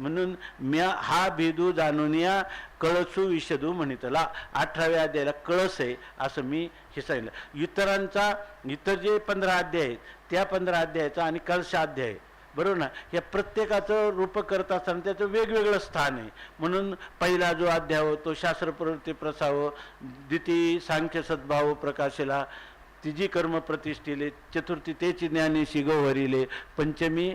म्हणून म्या हा भेदू जाणून या कळसू विषदू म्हणितला. अठराव्या अध्यायाला कळस आहे असं मी हे सांगितलं. इतरांचा इतर जे पंधरा अध्याय आहेत त्या पंधरा अध्यायाचा आणि कळशा अध्याय आहे. बरोबर ना? या प्रत्येकाचं रूप करत असताना त्याचं वेगवेगळं स्थान आहे. म्हणून पहिला जो अध्याय हो, तो शास्त्र प्रवृत्ती प्रसाव द्वितीय सांख्य सद्भाव प्रकाशेला तिजी कर्म प्रतिष्ठिले चतुर्थी तेची ज्ञानेशी गौहरिले पंचमी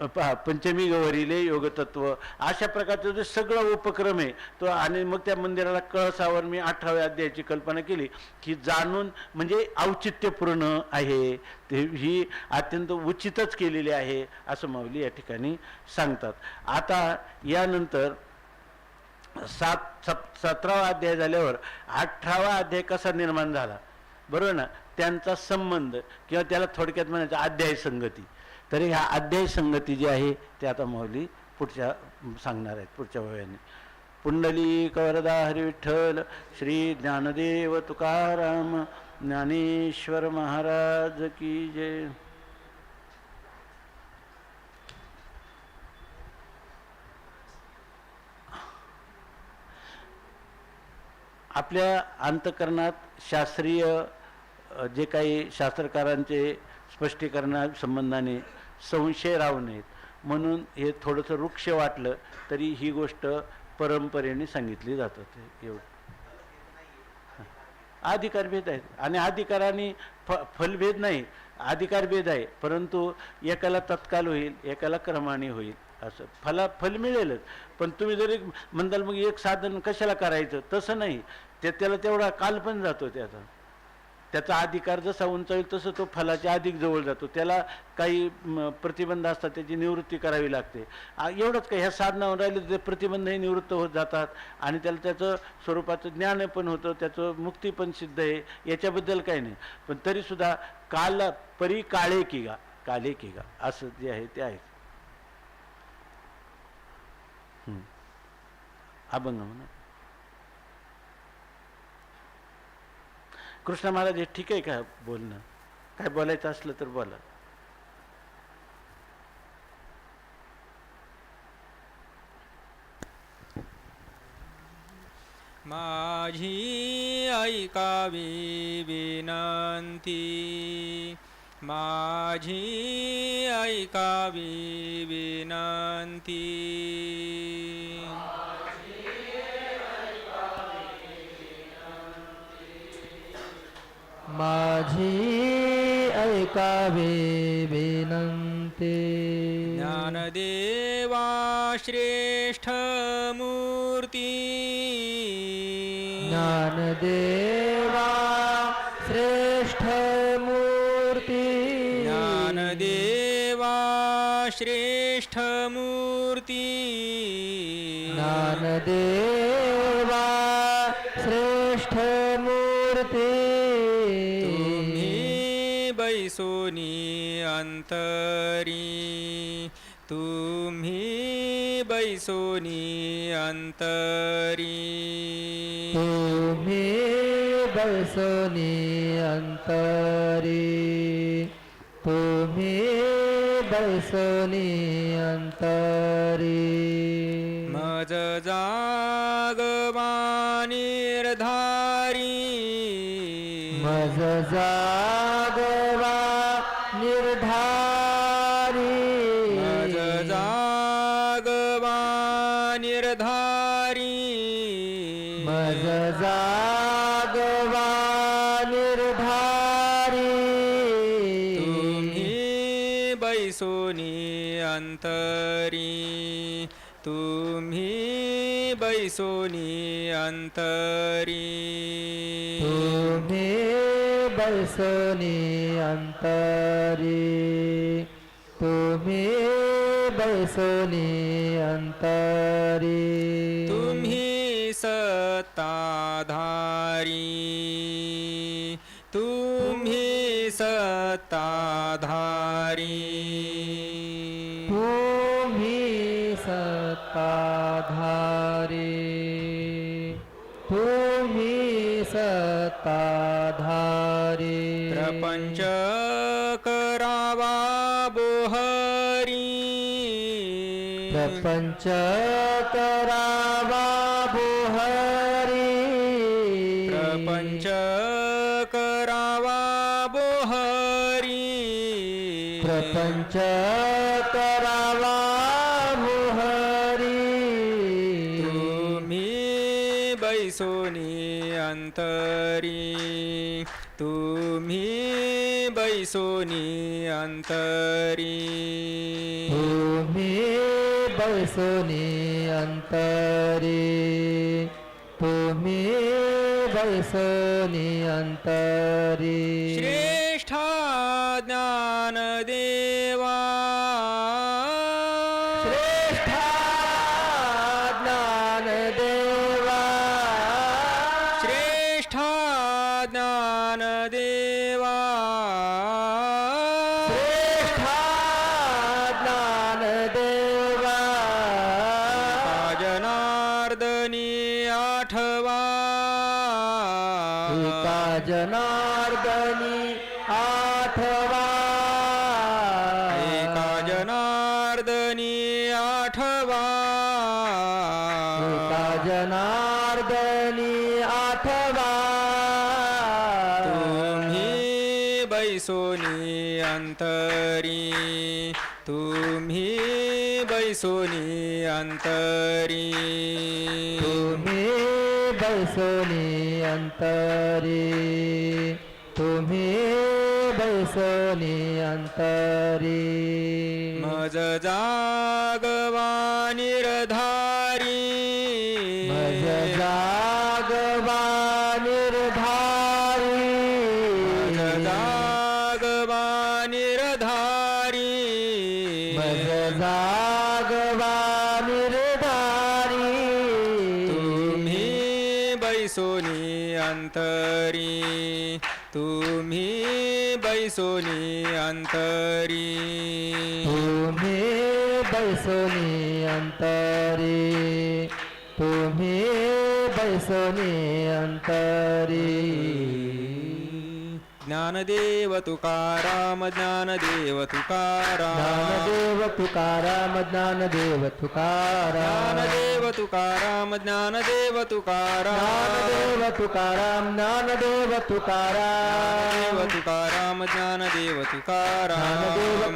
पहा पंचमी गौहरिले योगतत्व. अशा प्रकारचं जे सगळं उपक्रम आहे तो आणि मग त्या मंदिराला कळसावर मी अठराव्या अध्यायाची कल्पना केली की जाणून म्हणजे औचित्यपूर्ण आहे. ते ही अत्यंत उचितच केलेली आहे असं माऊली या ठिकाणी सांगतात. आता यानंतर सात सत सतरावा अध्याय झाल्यावर अठरावा अध्याय कसा निर्माण झाला? बरोबर ना? त्यांचा संबंध किंवा त्याला थोडक्यात म्हणायचं अध्याय संगती. तरी ह्या अध्याय संगती जी आहे ते आता माऊली पुढच्या सांगणार आहेत पुढच्या वयाने. पुंडली कवरदा हरिविठ्ठल श्री ज्ञानदेव तुकाराम ज्ञानेश्वर महाराज की जय. आपल्या अंतकरणात शास्त्रीय जे काही शास्त्रकारांचे स्पष्टीकरणा संबंधाने संशय राहू नयेत. म्हणून हे थोडंसं वृक्ष वाटलं तरी ही गोष्ट परंपरेने सांगितली जातात एवढं. अधिकारभेद आहेत. आणि अधिकाराने फ फलभेद नाही अधिकारभेद आहे. परंतु एकाला तत्काल होईल एकाला क्रमाने होईल असं. फला फल मिळेलच. पण तुम्ही जरी म्हणताल मग एक साधन कशाला करायचं? तसं नाही. ते त्याला तेवढा काल पण जातो त्याचा. त्याचा अधिकार जसा उंचावेल तसं तो फलाच्या अधिक जवळ जातो. त्याला काही म, प्रतिबंध असतात त्याची निवृत्ती करावी लागते. एवढंच काही ह्या साधनावर राहिले ते प्रतिबंधही निवृत्त होत जातात आणि त्याला त्याचं स्वरूपाचं ज्ञान पण होतं त्याचं मुक्ती पण सिद्ध आहे याच्याबद्दल काही नाही. पण तरीसुद्धा काल परी काळे की गा काले की गा असं जे आहे ते आहे. अभंग म्हणा. कृष्ण महाराज हे ठीक आहे का बोलणं? काय बोलायचं असलं तर बोला. माझी ऐकावी विनंती. माझी ऐकावी विनंती. माझी ऐकावे विनंती. ज्ञानदेवा श्रेष्ठ मूर्ती. ज्ञानदेवा श्रेष्ठ मूर्ती. ज्ञानदेवा श्रेष्ठ मूर्ती. ज्ञानदेवा तुम्ही बैसोनी अंतरी तुम्ही बैसोनी अंतरी। तुम्ही बसनी अंतरी तुम्ही बसनी अंतरी। मज जागवा निर्धारी मज जागवा निर्धारी। मज जागवा निर्धारी। मज जागवा निर्धारी। तुम्ही बैसोनी अंतरी। तुम्ही बैसोनी अंतरी। तुम्ही बसनी अंतरी. तुम्ही बसनी अंतरी. तुम्ही सत्ताधारी. तुम्ही सत्ताधारी. तुम्ही सत्ताधारी. तुम्ही सत्ताधारी। प्रपंच करावा बोहरी। प्रपंच करावा बोहरी। प्रपंच करावा बोहरी। प्रपंच बैसोनी अंतरी। तुम्ही बैसोनी अंतरी। तुम्ही बैसोनी अंतरी। तुम्ही बैसोनी अंतरी। जनार्दनी आठवा. एका जनार्दनी आठवा. एका जनार्दनी आठवा. एका जनार्दनी आठवा. तुम्ही बैसोनी अंतरी. बैसोनी अंतरी। तुम्ही बैसोनी अंतरी। तुम्ही बैसोनी अंतरी। मज जागवा निर्धारी। जागवा निर्धारी। तुम्ही बैसोनी अंतरी। तुम्ही बैसोनी अंतरी। तुम्ही बैसोनी अंतरी। तुम्ही बैसोनी अंतरी। ज्ञानदेव तुकाराम ज्ञानदेव तुकाराम ज्ञानदेव तुकाराम ज्ञानदेव तुकाराम ज्ञानदेव तुकाराम ज्ञानदेव तुकाराम ज्ञानदेव तुकाराम ज्ञानदेव तुकाराम देव तुकाराम ज्ञानदेव तुकाराम ज्ञानदेव